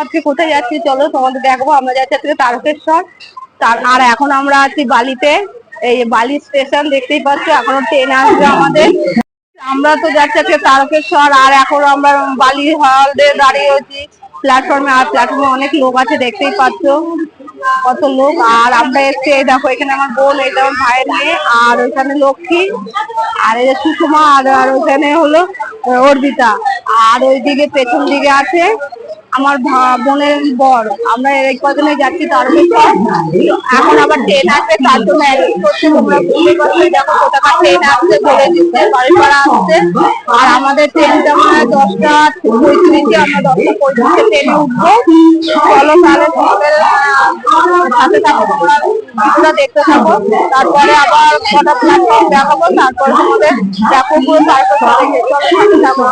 আজকে কোথায় যাচ্ছি চলো তোমাদের দেখব, আমরা যাচ্ছি আজকে তারকেশ্বর। তার আর এখন আমরা আছি বালিতে, এই বালি স্টেশন দেখতেই পাচ্ছ, এখনও ট্রেন আসবে আমাদের। আমরা তো যাচ্ছি আজকে তারকেশ্বর, আর এখন আমরা বালি হলদে দাঁড়িয়ে আছি। প্ল্যাটফর্মে, আর প্ল্যাটফর্মে অনেক লোক আছে, দেখতেই পাচ্ছ। কত লোক, আর আমরা এসছি, এই দেখো, এখানে আমার বোন এটা আমার ভাইয়ের মেয়ে, আর ওইখানে লক্ষ্মী, আর এই সুষমা, আর আর ওইখানে হলো অর্পিতা। আর ওইদিকে পেছন দিকে আছে আমার বোনের বর। আমরা এই কজনে যাচ্ছি তারকেশ্বর এখন আবার ট্রেন আসবে তার জন্য ট্রেন আসছে বলে দিচ্ছে, বাড়ি ভাড়া আসছে আর আমাদের ট্রেনটা মনে হয় দশটা পঁয়ত্রিশে, আমরা দশটা পঁয়ত্রিশে ট্রেনে উঠবো। চলো তাহলে সাথে থাকো, তোমরা কিছুটা দেখতে থাকো। তারপরে আবার কটা প্ল্যাটফর্ম দেখাবো, তারপরে তোমাদের দেখো পুরো তারপর সাথে থাকো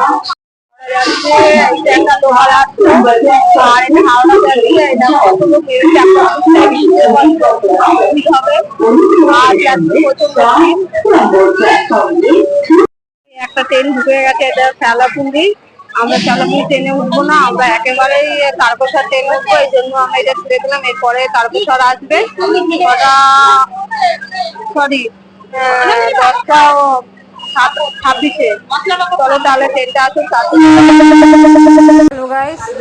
একটা ট্রেন ঢুকে গেছে, এটা শ্যালাপুরি আমরা শ্যালাপুরি ট্রেনে উঠবো না, আমরা একেবারেই তারকেশ্বর ট্রেনে উঠবো, এই জন্য আমরা এটা ছেড়ে দিলাম। এরপরে তারকেশ্বর আসবে। সরি দশটা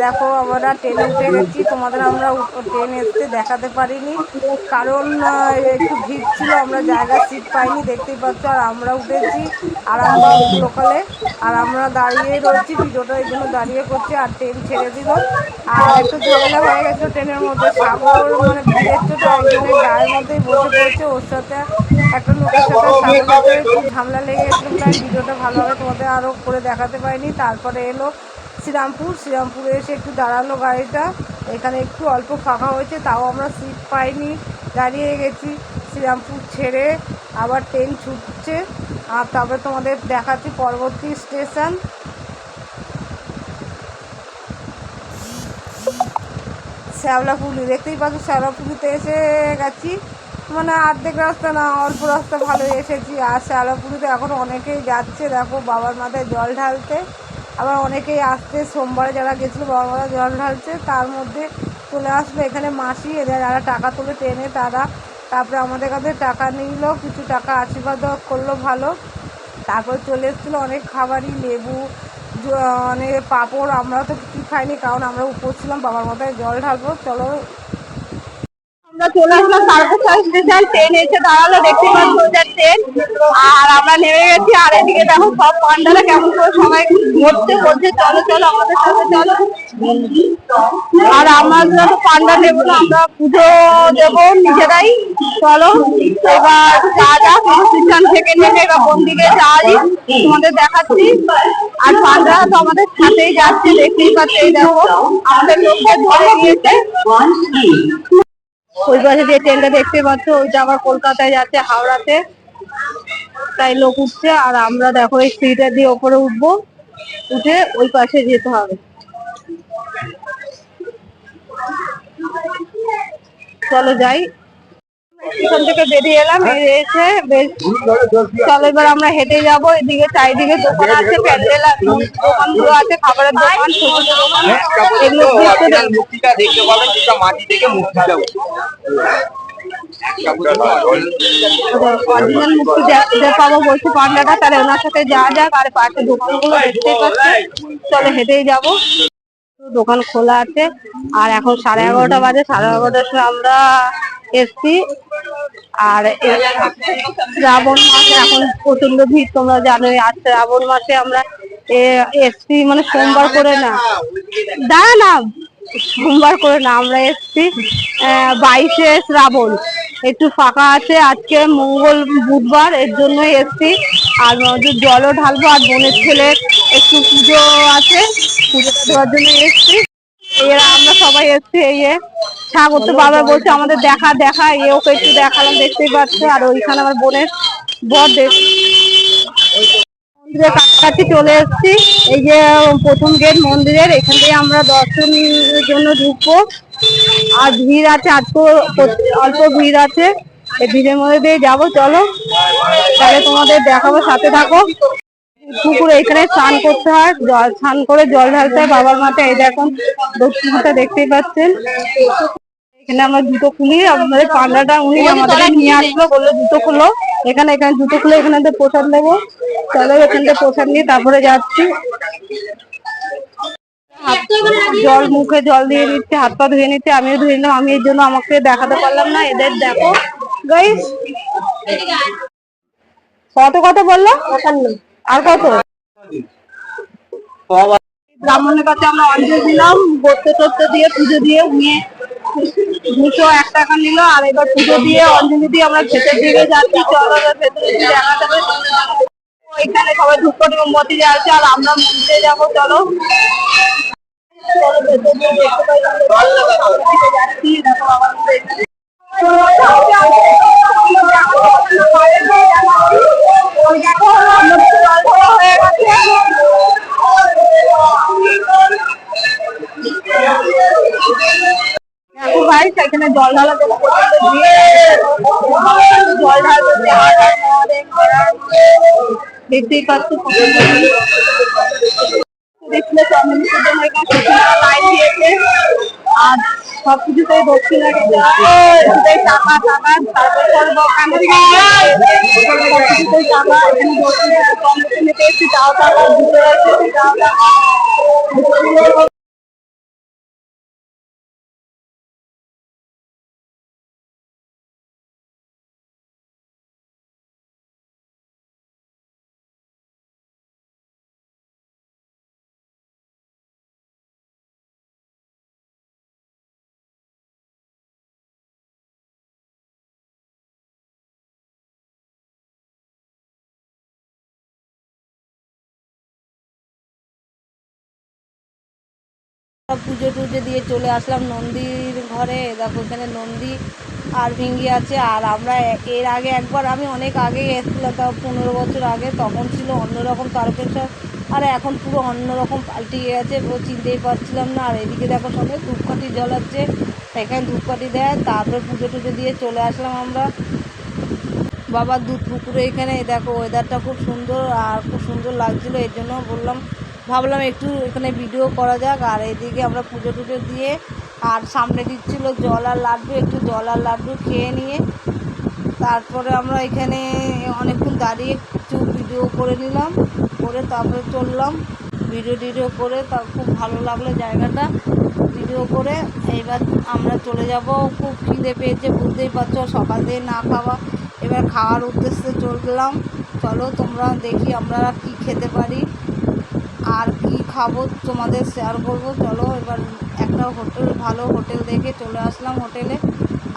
দেখো আমরা ট্রেনে উঠে গেছি। তোমাদের আমরা ট্রেন এসতে দেখাতে পারিনি। কারণ একটু ভিড় ছিল, আমরা জায়গা সিট পাইনি, দেখতেই পাচ্ছ, আর আমরা উঠেছি আরামবাগ লোকালে আর আমরা দাঁড়িয়ে রয়েছি, ভিডিওটা এই জন্য দাঁড়িয়ে করছি, আর ট্রেন ছেড়ে দিল। আর একটু ঝামেলা হয়ে গেছিল ট্রেনের মধ্যে। সাগর মানে ভিড়ের গায়ের মধ্যেই বসে পড়েছে। ওর সাথে একটা লোকের সাথে একটু ঝামেলা লেগে তাই ভিডিওটা ভালোভাবে তোমাদের আরও করে দেখাতে পারিনি। তারপরে এলো শ্রীরামপুর। শ্রীরামপুরে এসে একটু দাঁড়াল গাড়িটা। এখানে একটু অল্প ফাঁকা হয়েছে, তাও আমরা সিট পাইনি। দাঁড়িয়ে গেছি শ্রীরামপুর ছেড়ে, আবার ট্রেন ছুটছে। আর তারপরে তোমাদের দেখাচ্ছি পরবর্তী স্টেশন। শ্যাওলাপুলি দেখতেই পাচ্ছ শ্যাওলাপুলিতে এসে গেছি। মানে অর্ধেক রাস্তা না, অল্প রাস্তা ভালো এসেছি। আর শ্যাওলাপুলিতে এখন অনেকেই যাচ্ছে, দেখো বাবার মাথায় জল ঢালতে। আবার অনেকেই আসছে, সোমবারে যারা গেছিল বাবার মাথায় জল ঢালছে তার মধ্যে চলে আসলো এখানে মাসি, এদের যারা টাকা তুলে টেনে তারা। তারপরে আমাদের কাছে টাকা নিল, কিছু টাকা আশীর্বাদ করল ভালো। তারপর চলে এসেছিল অনেক খাবারই, লেবু অনেক মানে পাঁপড় আমরা তো কিছু খাইনি, কারণ আমরা উপর ছিলাম, বাবার মাথায় জল ঢালবো, চলো ট্রেন এসে দেখতে ট্রেন আর আমরা নেমে আর দেখো সব পান্ডারা কেমন সবাই চলো চলো, আমাদের চলো। আর আমরা পান্ডা নেব না, আমরা পুজো দেবো নিজেরাই। চলো, এবার যা যা স্টেশন থেকে নেমে এবার কোন দিকে যাই, তোমাদের দেখাচ্ছি। আর পান্ডা তো আমাদের সাথেই যাচ্ছে, দেখতেই পাচ্ছি দেখো, আমাদের লোককে ধরে নিয়েছে। ওই পাশে যে ট্রেনটা দেখতে পাচ্ছ, ওইটা আবার কলকাতায় যাচ্ছে, হাওড়াতে। তাই লোক উঠছে, আর আমরা দেখো এই সিটটা দিয়ে ওপরে উঠবো, উঠে ওই পাশে যেতে হবে। চলো যাই স্টেশন থেকে বেরিয়ে এলাম এসে বেশ চলো এবার আমরা হেঁটে যাব এদিকে চারিদিকে দোকান আছে প্যান্ডেল দোকানগুলো আছে খাবারের দোকান মূর্তিটা দেখতে পাবেন যেটা মাটি থেকে মূর্তিটা উঠে। একটা অরিজিনাল মুক্তি দেখতে পাবো বলছে পান্ডাটা তাহলে ওনার সাথে যাক আর পাশে দোকানগুলো দেখতেই পাচ্ছে। চলো হেঁটেই যাব। দোকান খোলা আছে আর এখন সাড়ে এগারোটা বাজে সাড়ে এগারোটার সময় আমরা এসছি। আর শ্রাবণ মাসে এখন প্রচণ্ড ভিড় তোমরা জানোই আর শ্রাবণ মাসে আমরা এসছি মানে সোমবার করে না। দাঁড়া না সোমবার করে না আমরা এসছি বাইশে শ্রাবণ। একটু ফাঁকা আছে আজকে মঙ্গল বুধবার এর জন্যই এসছি। আর জলও ঢালবো আর বোনের ছেলে একটু পুজো আছে পুজোটা দেওয়ার জন্য এসছি। এরা আমরা সবাই এসছি, এই এ স্বাগত বাবা বলছে আমাদের দেখা দেখা এ ওকে একটু দেখালাম, দেখতেই পাচ্ছে, আর ওইখানে আমার বোনের বর মন্দিরের কাছাকাছি চলে এসেছি। এই যে প্রথম গেট মন্দিরের, এখান থেকে আমরা দর্শনের জন্য ঢুকবো। আর ভিড় আছে প্রচ- অল্প ভিড় আছে। এই ভিড়ের মধ্যে দিয়ে যাব, চলো। তাহলে তোমাদের দেখাবো, সাথে থাকো। পুকুরে এখানে স্নান করতে হয় জল স্নান করে জল ঢালতে হয় বাবার মাথায় এই দেখুন দক্ষিণ হাতে দেখতেই পাচ্ছেন। এখানে আমরা জুতো খুলি আমাদের পান্ডাটা উনি আমাদের নিয়ে আসলো বলল জুতো খুলো। এখানে এখানে জুতো খুলে এখানে তো প্রসাদ নেব। চলো এখান থেকে প্রসাদ নিয়ে তারপরে যাচ্ছি। জল মুখে জল দিয়ে নিচ্ছে হাত পা ধুয়ে নিচ্ছে আমিও ধুয়ে নিলাম। আমি এর জন্য আমাকে দেখাতে পারলাম না এদের দেখো। গাইস কত কত বলল? আর কত? ব্রাহ্মণের কাছে আমরা অঞ্জলি দিলাম বসতে টসতে দিয়ে পুজো দিয়ে নিয়ে দুশো এক টাকা নিল, আর এবার পুজো দিয়ে অঞ্জলি দিয়ে আমরা ভেতর দিকে যাচ্ছি। চলো ভেতরে গিয়ে দেখা যাবে। ওইখানে সবাই ধূপকাঠি মোমবাতি জ্বালছে আর আমরা মন্দিরে যাব, চলো। চলো ভেতর দিয়ে যাচ্ছি দেখো আমার জল। দেখতেই পাচ্ছ দেখলে হয়ে লাইন দিয়েছে আর সবকিছুতেই দক্ষিণা কিছুতেই টাকা টাকা টাকা এখানে দক্ষিণা চন্দ্রকে পেয়েছি তাও টাকা দিতে এসেছি তাও টাকা পুজো টুজো দিয়ে চলে আসলাম নন্দীর ঘরে। দেখো এখানে নন্দী আর ভিঙ্গি আছে, আর আমরা এর আগে একবার, আমি অনেক আগে এসেছিলাম, তাও পনেরো বছর আগে, তখন ছিল অন্যরকম তারকেশ্বর আর এখন পুরো অন্যরকম পাল্টিয়ে গেছে চিনতেই পারছিলাম না। আর এদিকে দেখো সবাই ধূপকাঠি জ্বলাচ্ছে, এখানে ধূপকাঠি দেয়, তারপরে পুজো টুজো দিয়ে চলে আসলাম আমরা। বাবার দুধ পুকুরে এখানে, দেখো ওয়েদারটা খুব সুন্দর, আর খুব সুন্দর লাগছিল, এর জন্য বললাম ভাবলাম একটু এখানে ভিডিও করা যাক, আর এদিকে আমরা পুজো টুজো দিয়ে, আর সামনে দিচ্ছিল জল আর লাড্ডু, একটু জল আর লাড্ডু খেয়ে নিয়ে। তারপরে আমরা এখানে অনেকক্ষণ দাঁড়িয়ে একটু ভিডিও করে নিলাম, করে তারপরে চললাম। ভিডিও টিডিও করে তার খুব ভালো লাগল জায়গাটা ভিডিও করে। এইবার আমরা চলে যাব, খুব খিদে পেয়েছে, বুঝতেই পারছ, সকাল থেকে না খাওয়া। এবার খাওয়ার উদ্দেশ্যে চললাম। চলো তোমরা দেখি আমরা কি খেতে পারি। আর কি খাব তোমাদের শেয়ার করব। চলো এবার একটা হোটেল, ভালো হোটেল দেখে চলে আসলাম হোটেলে।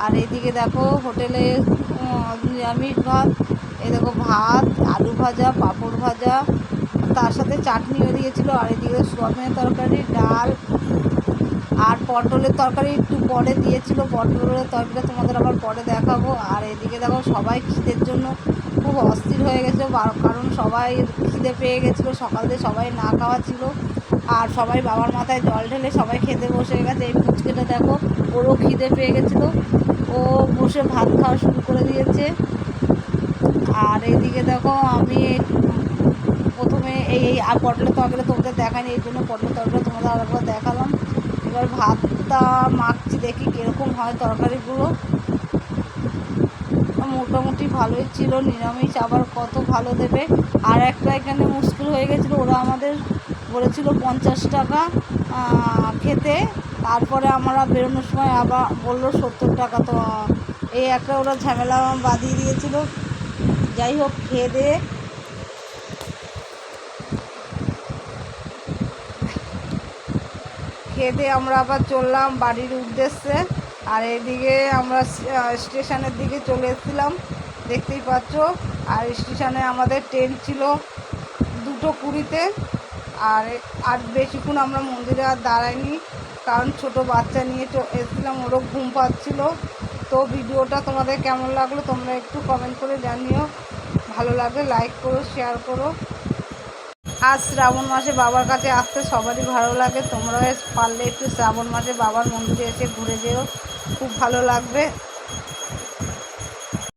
আর এদিকে দেখো হোটেলে নিরামিষ ভাত, এই দেখো ভাত, আলু ভাজা, পাঁপড় ভাজা, তার সাথে চাটনিও দিয়েছিলো আর এদিকে সোয়াবিনের তরকারি, ডাল আর পটলের তরকারি একটু পরে দিয়েছিল। পটলের তরকারিটা তোমাদের আবার পরে দেখাবো। আর এদিকে দেখো সবাই খিদের জন্য খুব অস্থির হয়ে গেছিল কারণ সবাই খিদে পেয়ে গেছিল সকাল থেকে সবাই না খাওয়া ছিল। আর সবাই বাবার মাথায় জল ঢেলে সবাই খেতে বসে গেছে। এই পুচকেটা দেখো, ওরও খিদে পেয়ে গেছিল। ও বসে ভাত খাওয়া শুরু করে দিয়েছে। আর এইদিকে দেখো, আমি প্রথমে এই এই আর পটলের তরকারি তোমাদের দেখায়নি এই জন্য পটলের তরকারি তোমাদের আরেকবার দেখালাম। এবার ভাতটা মাখছি, দেখি কীরকম হয় তরকারিগুলো। মোটামুটি ভালোই ছিল, নিরামিষ, আবার কত ভালো দেবে? আর একটা এখানে মুশকিল হয়ে গেছিল, ওরা আমাদের বলেছিল পঞ্চাশ টাকা খেতে। তারপরে আমরা বেরোনোর সময় আবার বলল সত্তর টাকা, তো, এই একটা ওরা ঝামেলা বাঁধিয়ে দিয়েছিল। যাই হোক, খেয়ে দিয়ে খেয়ে দিয়ে আমরা আবার চললাম বাড়ির উদ্দেশ্যে। আর এদিকে আমরা স্টেশনের দিকে চলে এসেছিলাম, দেখতেই পাচ্ছ। আর স্টেশনে আমাদের ট্রেন ছিল দুটো কুড়িতে। আর আর বেশিক্ষণ আমরা মন্দিরে আর দাঁড়াইনি, কারণ ছোট বাচ্চা নিয়ে এসেছিলাম, ওরও ঘুম পাচ্ছিল। তো ভিডিওটা তোমাদের কেমন লাগল তোমরা একটু কমেন্ট করে জানিও। ভালো লাগলে লাইক করো শেয়ার করো। আজ শ্রাবণ মাসে বাবার কাছে আসতে সবারই ভালো লাগে তোমরা পারলে একটু শ্রাবণ মাসে বাবার মন্দিরে এসে ঘুরে যেও। খুব ভালো লাগবে।